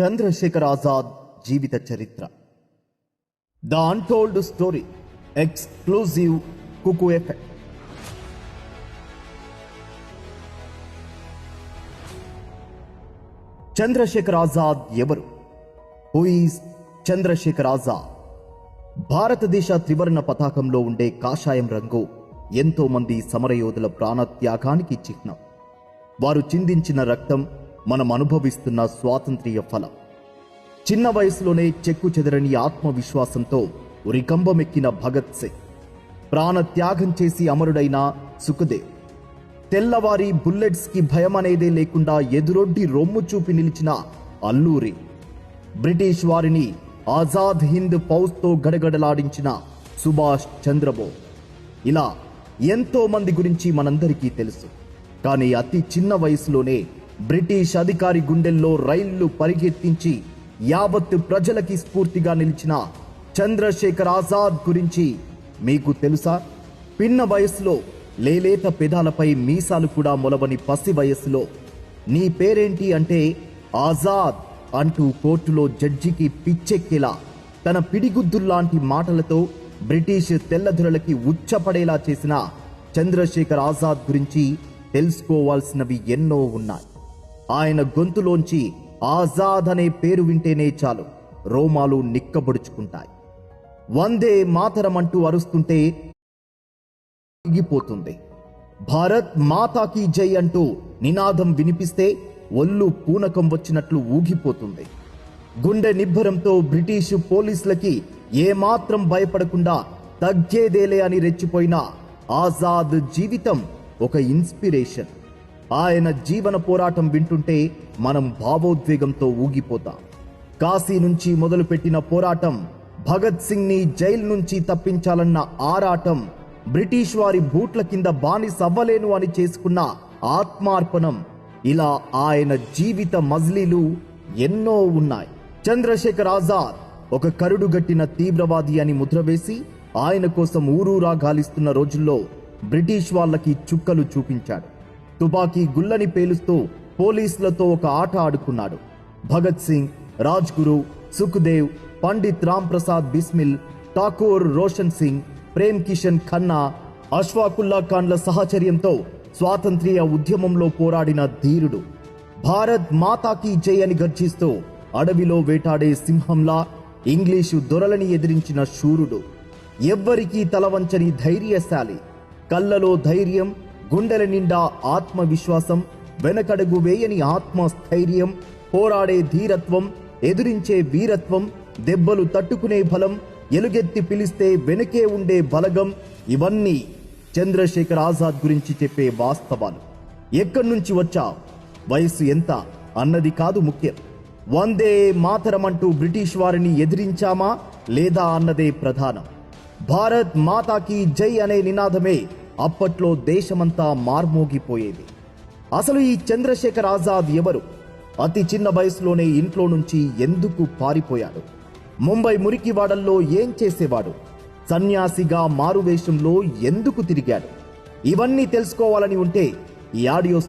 చంద్రశేఖర్ ఆజాద్ జీవిత చరిత్ర. The untold story exclusive Kuku effect. Chandrashekhar Azad ఎవరు? Who is Chandrashekhar Azad? భారతదేశ త్రివర్ణ పతాకంలో ఉండే కాషాయం రంగు ఎంతో మంది సమరయోధుల ప్రాణత్యాగానికి చిహ్నం. వారు చిందించిన రక్తం మనం అనుభవిస్తున్న స్వాతంత్ర్య ఫలం. చిన్న వయసులోనే చెక్కు చెదరని ఆత్మవిశ్వాసంతో ఉరికంబమెక్కిన భగత్ సింగ్. ప్రాణత్యాగం చేసి అమరుడైన సుఖదేవ్. తెల్లవారి బుల్లెట్స్కి భయం అనేదే లేకుండా ఎదురొడ్డి రొమ్ము చూపి నిలిచిన అల్లూరి. బ్రిటిష్ వారిని ఆజాద్ హింద్ పౌస్తో గడగడలాడించిన సుభాష్ చంద్రబోస్. ఇలా ఎంతో మంది గురించి మనందరికీ తెలుసు. కానీ అతి చిన్న వయసులోనే బ్రిటిష్ అధికారి గుండెల్లో రైళ్ళు పరిగెత్తించి యావత్ ప్రజలకి స్ఫూర్తిగా నిలిచిన చంద్రశేఖర్ ఆజాద్ గురించి మీకు తెలుసా? పిన్న వయసులో లేలేత పెదాలపై మీసాలు కూడా మొలవని పసి వయస్సులో నీ పేరేంటి అంటే ఆజాద్ అంటూ కోర్టులో జడ్జికి పిచ్చెక్కేలా తన పిడిగుద్దుల్లాంటి మాటలతో బ్రిటిష్ తెల్లధరలకి ఉచ్చపడేలా చేసిన చంద్రశేఖర్ ఆజాద్ గురించి తెలుసుకోవాల్సినవి ఎన్నో ఉన్నాయి. ఆయన గొంతులోంచి ఆజాద్ అనే పేరు వింటేనే చాలు. రోమాలు నిక్కబొడుచుకుంటాయి. వందే మాతరం అంటూ అరుస్తుంటే తిరిగిపోతుంది భారత్ మాతాకి జై అంటూ నినాదం వినిపిస్తే ఒళ్ళు పూనకం వచ్చినట్లు ఊగిపోతుంది. గుండె నిబ్బరంతో బ్రిటిష్ పోలీసులకి ఏమాత్రం భయపడకుండా తగ్గేదేలే అని రెచ్చిపోయిన ఆజాద్ జీవితం ఒక ఇన్స్పిరేషన్. ఆయన జీవన పోరాటం వింటుంటే మనం భావోద్వేగంతో ఊగిపోతాం. కాశీ నుంచి మొదలుపెట్టిన పోరాటం భగత్ సింగ్ని జైలు నుంచి తప్పించాలన్న ఆరాటం బ్రిటిష్ వారి బూట్ల కింద బానిసవ్వలేను అని చేసుకున్న ఆత్మార్పణం ఇలా ఆయన జీవిత మజిలీలు ఎన్నో ఉన్నాయి. చంద్రశేఖర్ ఆజాద్ ఒక కరుడుగట్టిన తీవ్రవాది అని ముద్ర వేసి ఆయన కోసం ఊరూరా గాలిస్తున్న రోజుల్లో బ్రిటిష్ వాళ్ళకి చుక్కలు చూపించాడు. తుపాకీ గుల్లని పేలుస్తూ పోలీసులతో ఒక ఆట ఆడుకున్నాడు. భగత్ సింగ్ రాజ్ గురు సుఖ్దేవ్ పండిత్ రామ్ ప్రసాద్ బిస్మిల్ ఠాకూర్ రోషన్ సింగ్ ప్రేమ్ కిషన్ ఖన్నా అష్ఫాకుల్లా ఖాన్ల సహచర్యంతో స్వాతంత్ర్య ఉద్యమంలో పోరాడిన ధీరుడు. భారత్ మాతాకి జై అని గర్జిస్తూ అడవిలో వేటాడే సింహంలా ఇంగ్లీషు దొరలని ఎదిరించిన శూరుడు. ఎవ్వరికీ తలవంచని ధైర్యశాలి. కళ్ళలో ధైర్యం గుండెల నిండా ఆత్మవిశ్వాసం వెనకడుగు వేయని ఆత్మస్థైర్యం పోరాడే ధీరత్వం ఎదిరించే వీరత్వం దెబ్బలు తట్టుకునే బలం ఎలుగెత్తి పిలిస్తే వెనుకే ఉండే బలగం ఇవన్నీ చంద్రశేఖర్ ఆజాద్ గురించి చెప్పే వాస్తవాలు. ఎక్కడి నుంచి వచ్చా వయస్సు ఎంత? అన్నది కాదు ముఖ్యం. వందే మాతరమంటూ బ్రిటిష్ వారిని ఎదిరించామా లేదా అన్నదే ప్రధానం. భారత్ మాతాకి జై అనే నినాదమే అప్పట్లో దేశమంతా మార్మోగిపోయేది. అసలు ఈ చంద్రశేఖర్ ఆజాద్ ఎవరు? అతి చిన్న వయసులోనే ఇంట్లో నుంచి ఎందుకు పారిపోయాడు? ముంబై మురికివాడల్లో ఏం చేసేవాడు? సన్యాసిగా మారువేషంలో ఎందుకు తిరిగాడు? ఇవన్నీ తెలుసుకోవాలని ఉంటే ఈ ఆడియో